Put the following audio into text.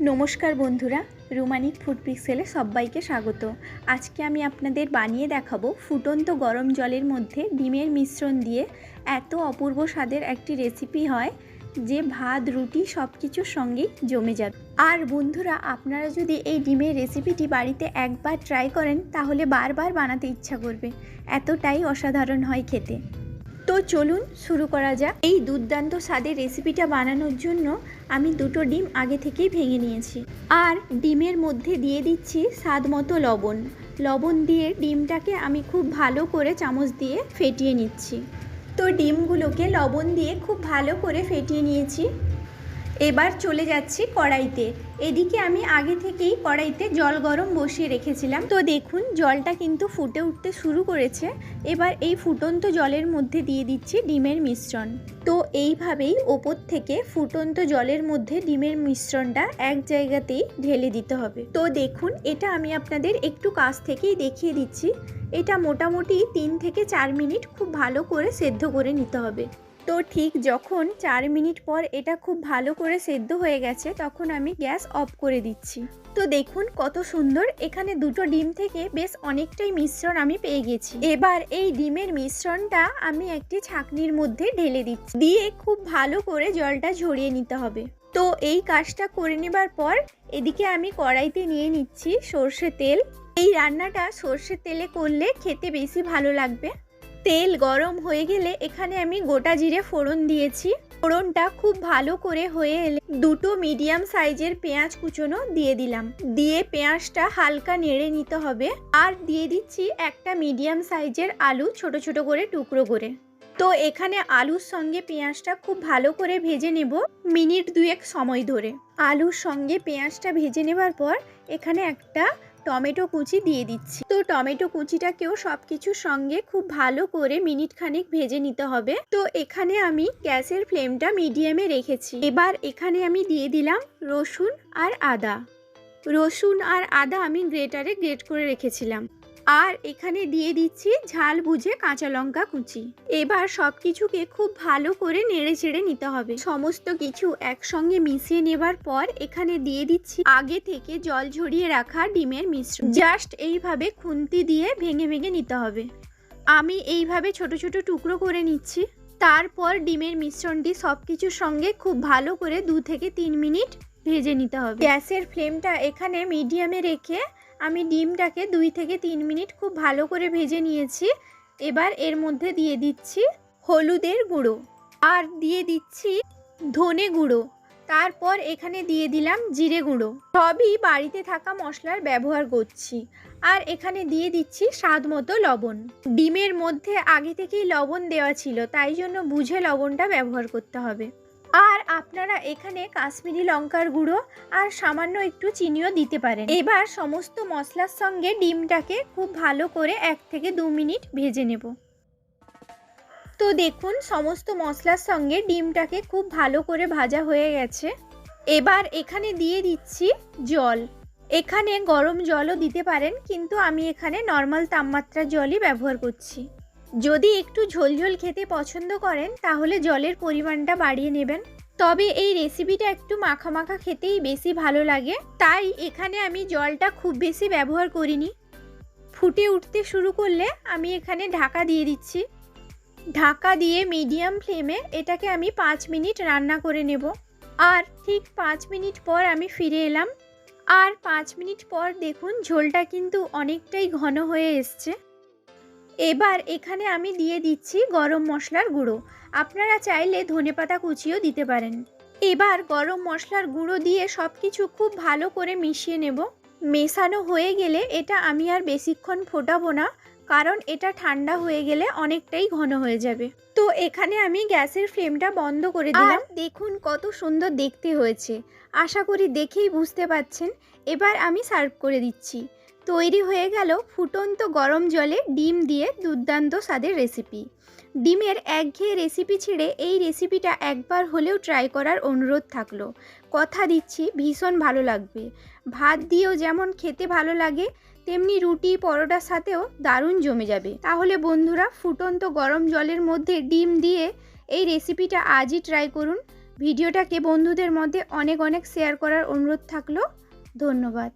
নমস্কার বন্ধুরা রুমানিক ফুড পিক্সেলে সবাইকে স্বাগত। আজকে আমি আপনাদের বানিয়ে দেখাবো ফুটন্ত গরম জলের মধ্যে ডিমের মিশ্রণ দিয়ে এত অপূর্ব স্বাদের একটি রেসিপি হয় যে ভাত, রুটি সব কিছুর সঙ্গেই জমে যাবে। আর বন্ধুরা, আপনারা যদি এই ডিমের রেসিপিটি বাড়িতে একবার ট্রাই করেন, তাহলে বারবার বানাতে ইচ্ছা করবে। এতটাই অসাধারণ হয় খেতে। তো চলুন শুরু করা যাক। এই দুর্দান্ত স্বাদের রেসিপিটা বানানোর জন্য আমি দুটো ডিম আগে থেকেই ভেঙে নিয়েছি। আর ডিমের মধ্যে দিয়ে দিচ্ছি স্বাদ মতো লবণ। লবণ দিয়ে ডিমটাকে আমি খুব ভালো করে চামচ দিয়ে ফেটিয়ে নিচ্ছি। তো ডিমগুলোকে লবণ দিয়ে খুব ভালো করে ফেটিয়ে নিয়েছি। এবার চলে যাচ্ছি কড়াইতে। এদিকে আমি আগে থেকেই কড়াইতে জল গরম বসিয়ে রেখেছিলাম। তো দেখুন, জলটা কিন্তু ফুটে উঠতে শুরু করেছে। এবার এই ফুটন্ত জলের মধ্যে দিয়ে দিচ্ছি ডিমের মিশ্রণ। তো এইভাবেই ওপর থেকে ফুটন্ত জলের মধ্যে ডিমের মিশ্রণটা এক জায়গাতেই ঢেলে দিতে হবে। তো দেখুন, এটা আমি আপনাদের একটু কাছ থেকেই দেখিয়ে দিচ্ছি। এটা মোটামুটি তিন থেকে চার মিনিট খুব ভালো করে সেদ্ধ করে নিতে হবে। তো ঠিক যখন চার মিনিট পর এটা খুব ভালো করে সেদ্ধ হয়ে গেছে, তখন আমি গ্যাস অফ করে দিচ্ছি। তো দেখুন কত সুন্দর, এখানে দুটো ডিম থেকে বেশ অনেকটাই মিশ্রণ আমি পেয়ে গেছি। এবার এই ডিমের মিশ্রণটা আমি একটি ছাকনির মধ্যে ঢেলে দিচ্ছি। দিয়ে খুব ভালো করে জলটা ঝরিয়ে নিতে হবে। তো এই কাজটা করে নেবার পর এদিকে আমি কড়াইতে নিয়ে নিচ্ছি সর্ষে তেল। এই রান্নাটা সর্ষের তেলে করলে খেতে বেশি ভালো লাগবে। তেল গরম হয়ে গেলে এখানে আমি গোটা জিরে ফোড়ন দিয়েছি। ফোড়নটা খুব ভালো করে হয়ে এলে দুটো মিডিয়াম সাইজের পেঁয়াজ কুচোনো দিয়ে দিলাম। দিয়ে পেঁয়াজটা হালকা নেড়ে নিতে হবে। আর দিয়ে দিচ্ছি একটা মিডিয়াম সাইজের আলু ছোট ছোট করে টুকরো করে। তো এখানে আলুর সঙ্গে পেঁয়াজটা খুব ভালো করে ভেজে নেব মিনিট দুয়েক সময় ধরে। আলুর সঙ্গে পেঁয়াজটা ভেজে নেবার পর এখানে একটা টমেটো কুচি দিয়ে দিচ্ছি। তো টমেটো কুচিটাকেও সব কিছুর সঙ্গে খুব ভালো করে মিনিট খানেক ভেজে নিতে হবে। তো এখানে আমি গ্যাসের ফ্লেমটা মিডিয়ামে রেখেছি। এবার এখানে আমি দিয়ে দিলাম রসুন আর আদা। রসুন আর আদা আমি গ্রেটারে গ্রেট করে রেখেছিলাম। আর এখানে দিয়ে দিচ্ছি ঝাল বুঝে কাঁচা লঙ্কা কুচি। এবার সব কিছুকে খুব ভালো করে নেড়ে চেড়ে নিতে হবে। সমস্ত কিছু একসঙ্গে মিশিয়ে নেবার পর এখানে দিয়ে দিচ্ছি আগে থেকে জল ঝরিয়ে রাখা ডিমের মিশ্রণ। জাস্ট এইভাবে খুন্তি দিয়ে ভেঙে ভেঙে নিতে হবে। আমি এইভাবে ছোট ছোট টুকরো করে নিচ্ছি। তারপর ডিমের মিশ্রণটি সব কিছুর সঙ্গে খুব ভালো করে দু থেকে তিন মিনিট ভেজে নিতে হবে। গ্যাসের ফ্লেমটা এখানে মিডিয়ামে রেখে আমি ডিমটাকে দুই থেকে তিন মিনিট খুব ভালো করে ভেজে নিয়েছি। এবার এর মধ্যে দিয়ে দিচ্ছি হলুদের গুঁড়ো আর দিয়ে দিচ্ছি ধনে গুঁড়ো। তারপর এখানে দিয়ে দিলাম জিরে গুঁড়ো। সবই বাড়িতে থাকা মশলার ব্যবহার করছি। আর এখানে দিয়ে দিচ্ছি স্বাদ মতো লবণ। ডিমের মধ্যে আগে থেকেই লবণ দেওয়া ছিল, তাই জন্য বুঝে লবণটা ব্যবহার করতে হবে। আর আপনারা এখানে কাশ্মীরি লঙ্কার গুঁড়ো আর সামান্য একটু চিনিও দিতে পারেন। এবার সমস্ত মশলার সঙ্গে ডিমটাকে খুব ভালো করে এক থেকে দু মিনিট ভেজে নেব। তো দেখুন, সমস্ত মশলার সঙ্গে ডিমটাকে খুব ভালো করে ভাজা হয়ে গেছে। এবার এখানে দিয়ে দিচ্ছি জল। এখানে গরম জলও দিতে পারেন, কিন্তু আমি এখানে নর্মাল তাপমাত্রার জলই ব্যবহার করছি। যদি একটু ঝোলঝোল খেতে পছন্দ করেন, তাহলে জলের পরিমাণটা বাড়িয়ে নেবেন। তবে এই রেসিপিটা একটু মাখা মাখা খেতেই বেশি ভালো লাগে। তাই এখানে আমি জলটা খুব বেশি ব্যবহার করিনি। ফুটে উঠতে শুরু করলে আমি এখানে ঢাকা দিয়ে দিচ্ছি। ঢাকা দিয়ে মিডিয়াম ফ্লেমে এটাকে আমি পাঁচ মিনিট রান্না করে নেব। আর ঠিক পাঁচ মিনিট পর আমি ফিরে এলাম। আর পাঁচ মিনিট পর দেখুন ঝোলটা কিন্তু অনেকটাই ঘন হয়ে এসছে। এবার এখানে আমি দিয়ে দিচ্ছি গরম মশলার গুঁড়ো। আপনারা চাইলে ধনেপাতা কুচিও দিতে পারেন। এবার গরম মশলার গুঁড়ো দিয়ে সব কিছু খুব ভালো করে মিশিয়ে নেব। মেশানো হয়ে গেলে এটা আমি আর বেশিক্ষণ ফোটাবো না কারণ এটা ঠান্ডা হয়ে গেলে অনেকটাই ঘন হয়ে যাবে। তো এখানে আমি গ্যাসের ফ্লেমটা বন্ধ করে দিলাম। দেখুন কত সুন্দর দেখতে হয়েছে। আশা করি দেখেই বুঝতে পাচ্ছেন। এবার আমি সার্ভ করে দিচ্ছি। তৈরি হয়ে গেল ফুটন্ত গরম জলে ডিম দিয়ে দুর্দান্ত স্বাদের রেসিপি ডিমের একঘেয়ে রেসিপি ছেড়ে এই রেসিপিটা একবার হলেও ট্রাই করার অনুরোধ থাকল। কথা দিচ্ছি, ভীষণ ভালো লাগবে। ভাত দিয়েও যেমন খেতে ভালো লাগে, তেমনি রুটি, পরোটার সাথেও দারুণ জমে যাবে। তাহলে বন্ধুরা, ফুটন্ত গরম জলের মধ্যে ডিম দিয়ে এই রেসিপিটা আজই ট্রাই করুন। ভিডিওটাকে বন্ধুদের মধ্যে অনেক অনেক শেয়ার করার অনুরোধ থাকল। ধন্যবাদ।